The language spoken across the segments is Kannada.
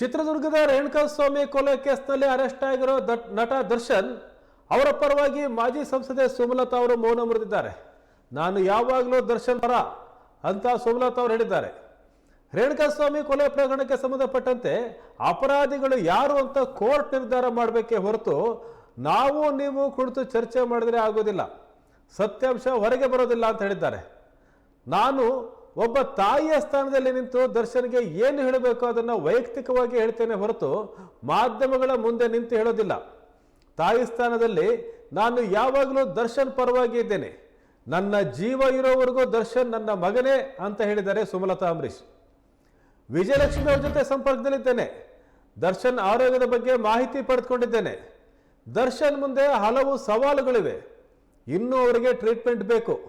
ಚಿತ್ರದುರ್ಗದ ರೇಣುಕಾಸ್ವಾಮಿ ಕೊಲೆ ಕೇಸ್ನಲ್ಲಿ ಅರೆಸ್ಟ್ ಆಗಿರೋ ನಟ ದರ್ಶನ್, ಅವರ ಪರವಾಗಿ ಮಾಜಿ ಸಂಸದೆ ಸುಮಲತಾ ಅವರು ಮೌನ ಮುರಿದಿದ್ದಾರೆ. ನಾನು ಯಾವಾಗಲೂ ದರ್ಶನ್ ಪರ ಅಂತ ಸುಮಲತಾ ಅವರು ಹೇಳಿದ್ದಾರೆ. ರೇಣುಕಾಸ್ವಾಮಿ ಕೊಲೆ ಪ್ರಕರಣಕ್ಕೆ ಸಂಬಂಧಪಟ್ಟಂತೆ ಅಪರಾಧಿಗಳು ಯಾರು ಅಂತ ಕೋರ್ಟ್ ನಿರ್ಧಾರ ಮಾಡಬೇಕೇ ಹೊರತು ನಾವು ನೀವು ಕುಳಿತು ಚರ್ಚೆ ಮಾಡಿದರೆ ಆಗೋದಿಲ್ಲ. ಸತ್ಯಾಂಶ ಹೊರಗೆ ಬರೋದಿಲ್ಲ ಅಂತ ಹೇಳಿದ್ದಾರೆ. ನಾನು ಒಬ್ಬ ತಾಯಿಯ ಸ್ಥಾನದಲ್ಲಿ ನಿಂತು ದರ್ಶನ್ಗೆ ಏನು ಹೇಳಬೇಕು ಅದನ್ನು ವೈಯಕ್ತಿಕವಾಗಿ ಹೇಳ್ತೇನೆ ಹೊರತು ಮಾಧ್ಯಮಗಳ ಮುಂದೆ ನಿಂತು ಹೇಳೋದಿಲ್ಲ. ತಾಯಿ ಸ್ಥಾನದಲ್ಲಿ ನಾನು ಯಾವಾಗಲೂ ದರ್ಶನ್ ಪರವಾಗಿ ಇದ್ದೇನೆ. ನನ್ನ ಜೀವ ಇರೋವರೆಗೂ ದರ್ಶನ್ ನನ್ನ ಮಗನೇ ಅಂತ ಹೇಳಿದ್ದಾರೆ ಸುಮಲತಾ ಅಂಬರೀಷ್ ವಿಜಯಲಕ್ಷ್ಮಿ ಅವ್ರ ಜೊತೆ ಸಂಪರ್ಕದಲ್ಲಿದ್ದೇನೆ. ದರ್ಶನ್ ಆರೋಗ್ಯದ ಬಗ್ಗೆ ಮಾಹಿತಿ ಪಡೆದುಕೊಂಡಿದ್ದೇನೆ. ದರ್ಶನ್ ಮುಂದೆ ಹಲವು ಸವಾಲುಗಳಿವೆ. ಇನ್ನೂ ಅವರಿಗೆ ಟ್ರೀಟ್ಮೆಂಟ್ ಬೇಕು.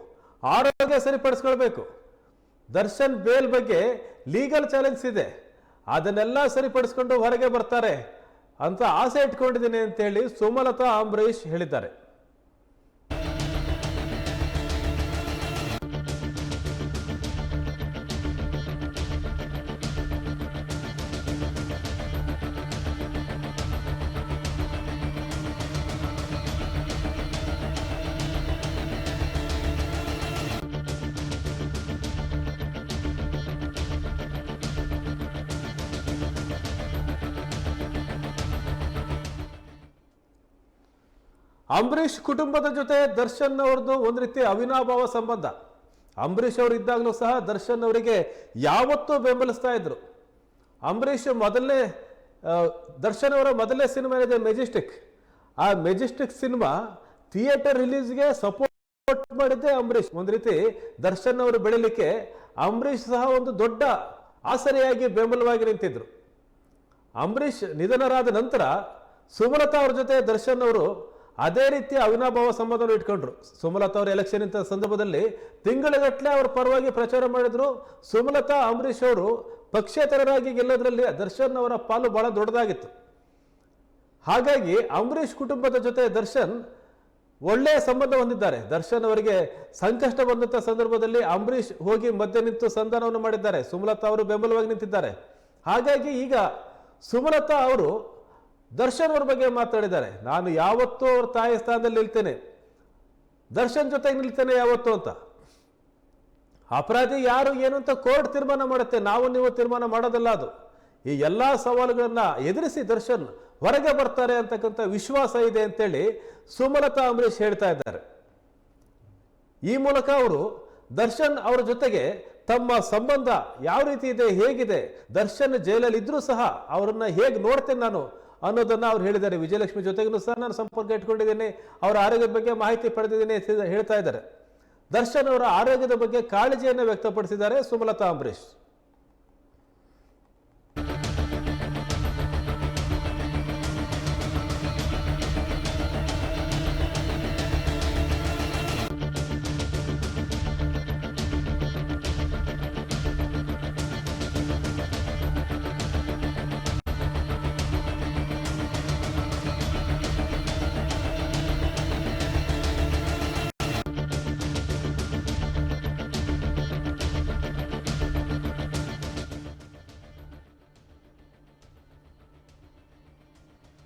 ಆರೋಗ್ಯ ಸರಿಪಡಿಸ್ಕೊಳ್ಬೇಕು. ದರ್ಶನ್ ಬೇಲ್ ಬಗ್ಗೆ ಲೀಗಲ್ ಚಾಲೆಂಜ್ ಇದೆ. ಅದನ್ನೆಲ್ಲ ಸರಿಪಡಿಸ್ಕೊಂಡು ಹೊರಗೆ ಬರ್ತಾರೆ ಅಂತ ಆಸೆ ಇಟ್ಕೊಂಡಿದ್ದೀನಿ ಅಂತೇಳಿ ಸುಮಲತಾ ಅಂಬರೀಶ್ ಹೇಳಿದ್ದಾರೆ. ಅಂಬರೀಷ್ ಕುಟುಂಬದ ಜೊತೆ ದರ್ಶನ್ ಅವ್ರದ್ದು ಒಂದು ರೀತಿ ಅವಿನಾಭಾವ ಸಂಬಂಧ. ಅಂಬರೀಷ್ ಅವರು ಇದ್ದಾಗಲೂ ಸಹ ದರ್ಶನ್ ಅವರಿಗೆ ಯಾವತ್ತೂ ಬೆಂಬಲಿಸ್ತಾ ಇದ್ರು. ಅಂಬರೀಷ್ ಮೊದಲನೇ ದರ್ಶನ್ ಅವರ ಮೊದಲನೇ ಸಿನಿಮಾ ಇದೆ ಮೆಜೆಸ್ಟಿಕ್. ಆ ಮೆಜೆಸ್ಟಿಕ್ ಸಿನಿಮಾ ಥಿಯೇಟರ್ ರಿಲೀಸ್ಗೆ ಸಪೋರ್ಟ್ ಮಾಡಿದ್ದೆ ಅಂಬರೀಷ್. ಒಂದು ರೀತಿ ದರ್ಶನ್ ಅವರು ಬೆಳಿಲಿಕ್ಕೆ ಅಂಬರೀಷ್ ಸಹ ಒಂದು ದೊಡ್ಡ ಆಸರೆಯಾಗಿ ಬೆಂಬಲವಾಗಿ ನಿಂತಿದ್ರು. ಅಂಬರೀಷ್ ನಿಧನರಾದ ನಂತರ ಸುಮಲತಾ ಅವ್ರ ಜೊತೆ ದರ್ಶನ್ ಅವರು ಅದೇ ರೀತಿ ಅವಿನಾಭಾವ ಸಂಬಂಧವನ್ನು ಇಟ್ಕೊಂಡ್ರು. ಸುಮಲತಾ ಅವರು ಎಲೆಕ್ಷನ್ ಇಂಥ ಸಂದರ್ಭದಲ್ಲಿ ತಿಂಗಳಗಟ್ಟಲೆ ಅವರ ಪರವಾಗಿ ಪ್ರಚಾರ ಮಾಡಿದ್ರು. ಸುಮಲತಾ, ಅಂಬರೀಷ್ ಅವರು ಪಕ್ಷೇತರರಾಗಿ ಗೆಲ್ಲೋದ್ರಲ್ಲಿ ದರ್ಶನ್ ಅವರ ಪಾಲು ಬಹಳ ದೊಡ್ಡದಾಗಿತ್ತು. ಹಾಗಾಗಿ ಅಂಬರೀಷ್ ಕುಟುಂಬದ ಜೊತೆ ದರ್ಶನ್ ಒಳ್ಳೆಯ ಸಂಬಂಧ ಹೊಂದಿದ್ದಾರೆ. ದರ್ಶನ್ ಅವರಿಗೆ ಸಂಕಷ್ಟ ಬಂದಂಥ ಸಂದರ್ಭದಲ್ಲಿ ಅಂಬರೀಷ್ ಹೋಗಿ ಮಧ್ಯೆ ನಿಂತು ಸಂಧಾನವನ್ನು ಮಾಡಿದ್ದಾರೆ. ಸುಮಲತಾ ಅವರು ಬೆಂಬಲವಾಗಿ ನಿಂತಿದ್ದಾರೆ. ಹಾಗಾಗಿ ಈಗ ಸುಮಲತಾ ಅವರು ದರ್ಶನ್ ಅವ್ರ ಬಗ್ಗೆ ಮಾತಾಡಿದ್ದಾರೆ. ನಾನು ಯಾವತ್ತೂ ಅವ್ರ ತಾಯಿ ಸ್ಥಾನದಲ್ಲಿ ನಿಲ್ತೇನೆ. ದರ್ಶನ್ ಜೊತೆಗೆ ನಿಲ್ತೇನೆ ಯಾವತ್ತೂ ಅಂತ. ಅಪರಾಧಿ ಯಾರು ಏನು ಅಂತ ಕೋರ್ಟ್ ತೀರ್ಮಾನ ಮಾಡುತ್ತೆ. ನಾವು ನೀವು ತೀರ್ಮಾನ ಮಾಡೋದಲ್ಲ ಅದು. ಈ ಎಲ್ಲ ಸವಾಲುಗಳನ್ನ ಎದುರಿಸಿ ದರ್ಶನ್ ಹೊರಗೆ ಬರ್ತಾರೆ ಅಂತಕ್ಕಂಥ ವಿಶ್ವಾಸ ಇದೆ ಅಂತೇಳಿ ಸುಮಲತಾ ಅಂಬರೀಷ್ ಹೇಳ್ತಾ ಇದ್ದಾರೆ. ಈ ಮೂಲಕ ಅವರು ದರ್ಶನ್ ಅವರ ಜೊತೆಗೆ ತಮ್ಮ ಸಂಬಂಧ ಯಾವ ರೀತಿ ಇದೆ, ಹೇಗಿದೆ, ದರ್ಶನ್ ಜೈಲಲ್ಲಿ ಇದ್ರೂ ಸಹ ಅವರನ್ನ ಹೇಗೆ ನೋಡ್ತೇನೆ ನಾನು ಅನ್ನೋದನ್ನ ಅವ್ರು ಹೇಳಿದ್ದಾರೆ. ವಿಜಯಲಕ್ಷ್ಮಿ ಜೊತೆಗೂ ಸಹ ನಾನು ಸಂಪರ್ಕ ಇಟ್ಕೊಂಡಿದ್ದೀನಿ. ಅವರ ಆರೋಗ್ಯದ ಬಗ್ಗೆ ಮಾಹಿತಿ ಪಡೆದಿದ್ದೀನಿ ಹೇಳ್ತಾ ಇದ್ದಾರೆ. ದರ್ಶನ್ ಅವರ ಆರೋಗ್ಯದ ಬಗ್ಗೆ ಕಾಳಜಿಯನ್ನು ವ್ಯಕ್ತಪಡಿಸಿದ್ದಾರೆ ಸುಮಲತಾ ಅಂಬರೀಷ್